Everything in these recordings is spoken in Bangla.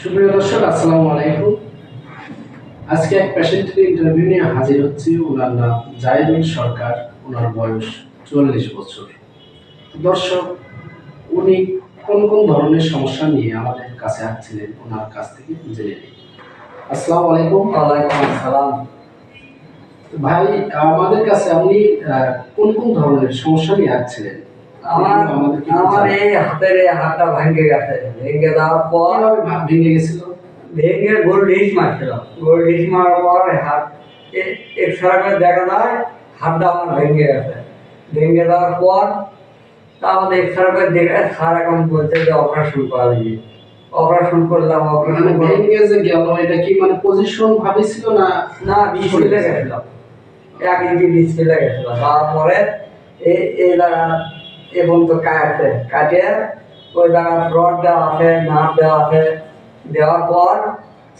সুপ্রিয় দর্শক আসসালামু আলাইকুম। আজকে এক পেশেন্টের ইন্টারভিউ নিয়ে হাজির হচ্ছি। ওনার নাম সরকার। ওনার বয়স চুয়াল্লিশ বছর। দর্শক উনি কোন কোন ধরনের সমস্যা নিয়ে আমাদের কাছে আসছিলেন ওনার কাছ থেকে জেনে নিই। আসসালামু আলাইকুম। ওয়ালাইকুম আসসালাম। ভাই আমাদের কাছে আপনি কোন কোন ধরনের সমস্যা নিয়ে আসছিলেন? আমার আমার এই হাতের এই হাতটা ভেঙে গেছে। ভেঙে দেওয়ার পর ভেঙে গেছিল? ভেঙে গোল ডিস মারছিল গোল ডিস মারার পর হাত এক্সরা করে দেখা যায় হাতটা আমার ভেঙে গেছে। ভেঙে দেওয়ার পর তা আমাদের এক্সরা করে দেখে স্যার এখন বলছে যে অপারেশন করা অপারেশন করলাম মানে অপারেশন ভেঙে যে গেল এটা কি মানে পজিশন ভাবেছিল না না ডিসপ্লে গেছিল। এক ইঞ্চি ডিসপ্লে গেছিল। তারপরে এই এই এবং তো কাটছে কাটে ওই জায়গা রড দেওয়া আছে, নাট দেওয়া আছে। দেওয়ার পর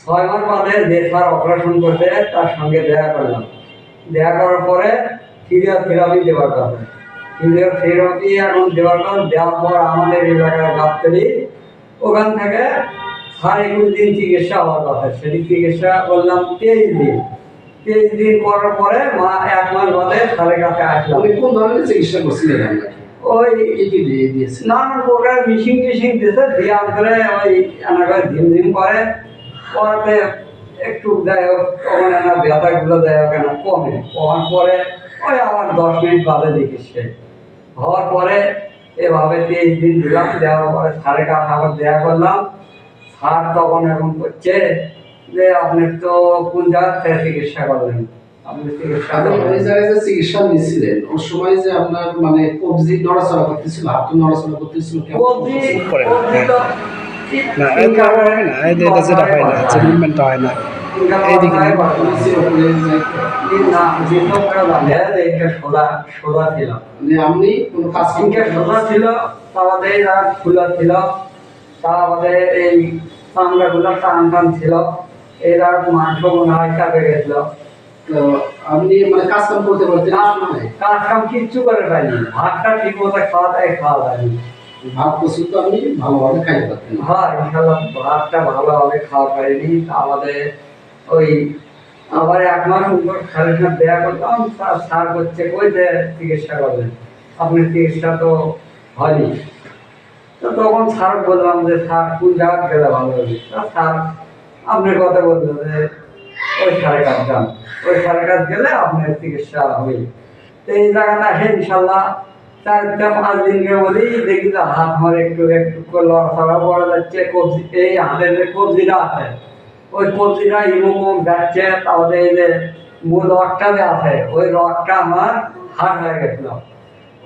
ছয় মাস বাদে যে অপারেশন করতে তার সঙ্গে দেখা করলাম। দেখা করার পরে ফিজিওথেরাপি দেওয়ার কথা। ফিজিওথেরাপি এখন দেওয়ার কথা, দেওয়ার পর আমাদের এলাকার গাবতলি, ওখান থেকে সাড়ে একুশ দিন চিকিৎসা হওয়ার কথা। সেটি চিকিৎসা করলাম তেইশ দিন। তেইশ দিন করার পরে মা এক মাস বাদে সাড়ে কাছে আসলাম। কোন ধরনের চিকিৎসা করছিলেন ওই দিয়ে নানান প্রকার মিশিং টিশিং করে ওই এনাকে করে। একটু দেয় এনার ব্যথাগুলো দেয় এনা কমে। পরে ওই আবার দশ মিনিট বাদে হওয়ার পরে এভাবে তেইশ দিন দিলাম, দেওয়ার পরে সাড়ে কাঠ আবার দেওয়া করলাম। স্যার তখন এখন করছে যে, আপনি তো কোন জায়গা থেকে চিকিৎসা করলেন? চিকিৎসা নিয়েছিলেন সময় যে আপনার মানে কবজি নড়াচড়া করতেছিল হাত নড়াচড়া করতেছিল না, এটা হয় না এটা যেটা হয় না যে মুভমেন্টটা হয় না। এইদিকে ছিল। মানে আপনি কোনো কাজ সোজা ছিল তারপরে এই খোলা ছিল তারপরে এই চামড়াগুলো টান টান ছিল এই জায়গা মাংস মনে হয় চাপে গেছিল। তো আপনি মানে কাজ কাম করতে পারতেন কাজ কাম কিচ্ছু করে পাইনি ভাতটা ঠিক মতো খাওয়া খাওয়া ভাত প্রস্তুত তো আপনি ভালোভাবে খাইতে পারতেন। হ্যাঁ ইনশাল্লাহ ভাতটা ভালোভাবে খাওয়া পারিনি আমাদের ওই আবার এক মাস উপর সাথে দেয়া স্যার করছে কই যে চিকিৎসা করবেন। আপনি চিকিৎসা তো হয়নি। তো তখন স্যার বললাম যে স্যার কোন জায়গা গেলে ভালো হবে? স্যার আপনার কথা বলল যে ওই কাজ যান ওই কাজ গেলে আপনার চিকিৎসা হবে। এই জায়গাটা আসে ইনশাল্লাহ। চারটা পাঁচ দিনের মধ্যেই দেখি যে হাত আমার একটু একটু লড়াচড়া করা যাচ্ছে, কবজি এই হাতের যে কবজিটা আছে, ওই কবজিটা ইমুম যাচ্ছে, তাহলে এই যে মূল রডটা যে আছে, ওই রডটা আমার হাট হয়ে গেছিল।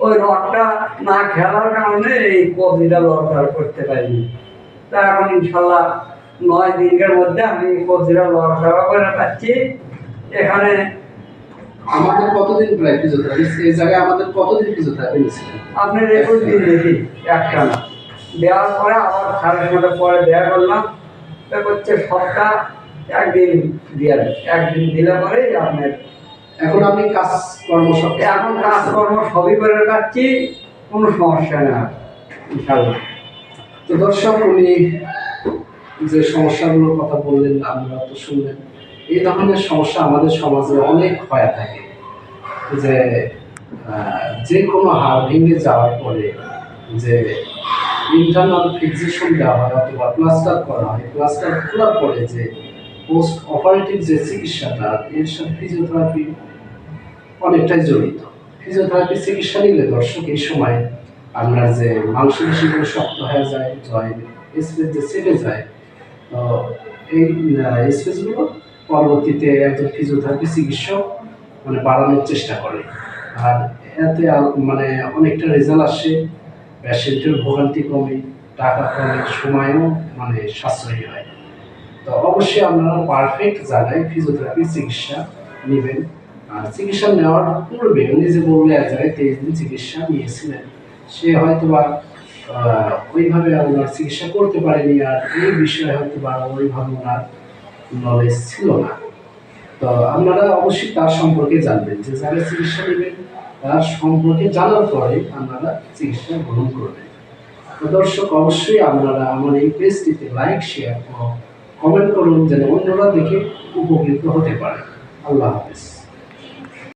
ওই রডটা না খেলার কারণে এই কবজিটা লড়াচড়া করতে পারিনি। তা এখন ইনশাল্লাহ নয় দিনের মধ্যে আমি কবজিটা লড়াচড়া করে পাচ্ছি এখানে আমাদের কতদিন প্রায় ফিজিওথেরাপি এই জায়গায় আমাদের কতদিন ফিজিওথেরাপি নিয়েছিলেন আপনি একুশ দিন দেখি একটা দেওয়ার পরে আবার সাড়ে ছটা পরে দেওয়া করলাম। তা করছে সপ্তাহ একদিন দিয়ে একদিন দিলে পরে আপনার এখন আপনি কাজ কর্ম সব এখন কাজকর্ম সবই করে রাখছি কোনো সমস্যা না ইনশাল্লাহ তো দর্শক উনি যে সমস্যাগুলোর কথা বললেন আমরা তো শুনলেন। এই ধরনের সমস্যা আমাদের সমাজে অনেক হয়ে থাকে। যে যে কোনো হাড় ভেঙে যাওয়ার পরে যে ইন্টারনাল ফিক্সেশন দেওয়া হয় অথবা প্লাস্টার করা হয় প্লাস্টার খোলার পরে যে পোস্ট অপারেটিভ যে চিকিৎসাটা এর সাথে ফিজিওথেরাপি অনেকটাই জড়িত। ফিজিওথেরাপি চিকিৎসা নিলে দর্শক, এই সময় আমরা যে মাংসপেশিগুলো শক্ত হয়ে যায়, জয়েন্ট স্পেস যে চেপে যায়, তো এই স্পেসগুলো পরবর্তীতে একজন ফিজিওথেরাপি চিকিৎসক মানে বাড়ানোর চেষ্টা করে। আর এতে মানে অনেকটা রেজাল্ট আসে পেশেন্টের ভোগান্তি কমে, টাকা কমে, সময়ও মানে সাশ্রয়ী হয়। তো অবশ্যই আপনারা পারফেক্ট জায়গায় ফিজিওথেরাপি চিকিৎসা নেবেন। আর চিকিৎসা নেওয়ার পূর্বে উনি যে বললে, এক জায়গায় তেইশ দিন চিকিৎসা নিয়েছিলেন, সে হয়তো বা ওইভাবে ওনার চিকিৎসা করতে পারেনি। আর এই বিষয়ে হয়তো বা ওইভাবে ওনার নলেজ ছিল না। তো আপনারা অবশ্যই তার সম্পর্কে জানবেন যে যারা চিকিৎসা নেবেন, তার সম্পর্কে জানার পরে আপনারা চিকিৎসা গ্রহণ করবেন। তো দর্শক, অবশ্যই আপনারা আমার এই পেজটিতে লাইক শেয়ার ও কমেন্ট করুন, যেন অন্যরা দেখে উপকৃত হতে পারে। আল্লাহ হাফেজ।